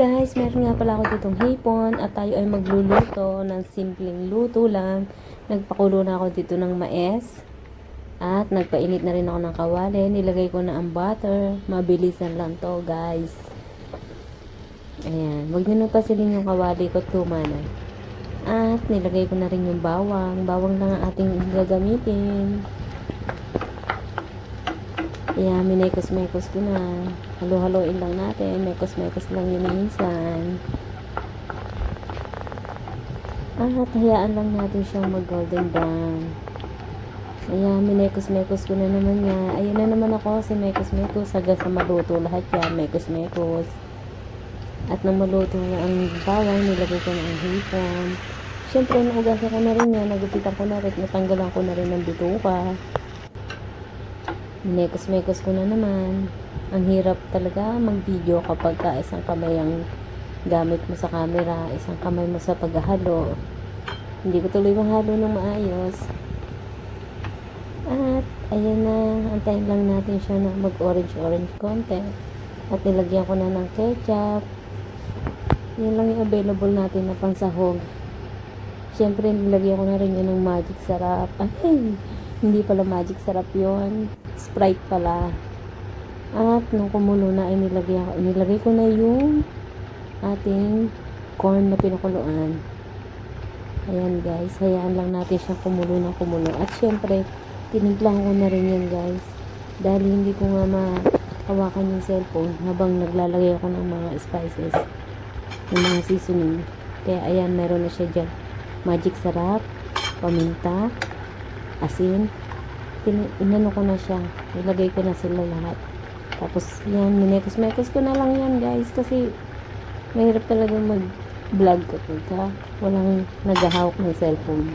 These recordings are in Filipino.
guys, meron nga pala ako ditong hipon at tayo ay magluluto ng simpleng luto lang. Nagpakulo na ako dito ng mais at nagpainit na rin ako ng kawali. Nilagay ko na ang butter. Mabilisan lang to guys. Ayan, huwag nyo nang pasilin yung kawali ko tumana. At nilagay ko na rin yung bawang. Bawang lang ang ating gagamitin. Ayan, minekos-mekos ko na. Halo-haloin lang natin. Mekos-mekos lang yun minsan. At hayaan lang natin siyang mag-golden brown. Ayan, minekos-mekos ko na naman niya. Ayun na naman ako si mekos-mekos. Hanggang sa maluto lahat yan, mekos-mekos. At nang maluto na ang bawang, nilagay ko na ang hipon. Siyempre, naugasan ko na rin yan. Nagupitan ko na rin. Natanggalan ko na rin ng bituka. Minekos-mekos ko na naman. Ang hirap talaga mag-video kapag ka isang kamay ang gamit mo sa camera, isang kamay mo sa paghahalo. Hindi ko tuloy mahalo ng maayos. At, ayan na, antayin lang natin siya na mag-orange-orange konti. At nilagyan ko na ng ketchup. Yan lang yung available natin na pansahog. Siyempre, nilagyan ko na rin yun ng magic sarap. Ay, hindi pala magic sarap yon Sprite pala. At nung kumulo na ay nilagay, ko, nilagay ko na yung ating corn na pinakuluan. Ayan guys, hayaan lang natin siya kumulo na kumulo. At syempre, tinimplang ko na rin yan guys. Dahil hindi ko nga mahawakan yung cellphone habang naglalagay ako ng mga spices, ng mga seasoning. Kaya ayan, meron na siya dyan. Magic sarap, paminta, asin, inano ko na siya. Ilagay ko na sila lahat. Tapos, yan, minekos-mekos ko na lang yan, guys. Kasi, mahirap talaga mag-vlog kapag ka walang naghahawak ng cellphone.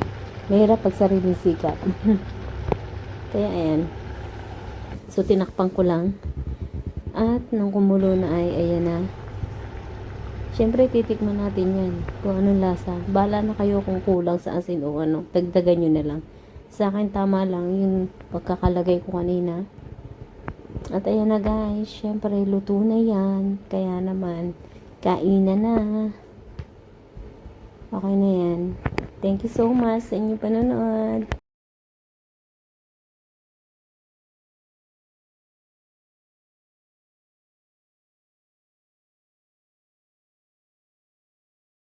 Mahirap pag sariling sikap. Kaya, ayan. So, tinakpan ko lang. At, nung kumulo na ay, ayan na. Siyempre, titikman natin yan. Kung anong lasa. Bala na kayo kung kulang sa asin o ano. Dagdagan nyo na lang. Sa akin, tama lang yung pagkakalagay ko kanina. At ayan na guys, syempre luto na yan. Kaya naman, kainan na. Okay na yan. Thank you so much sa inyong panonood.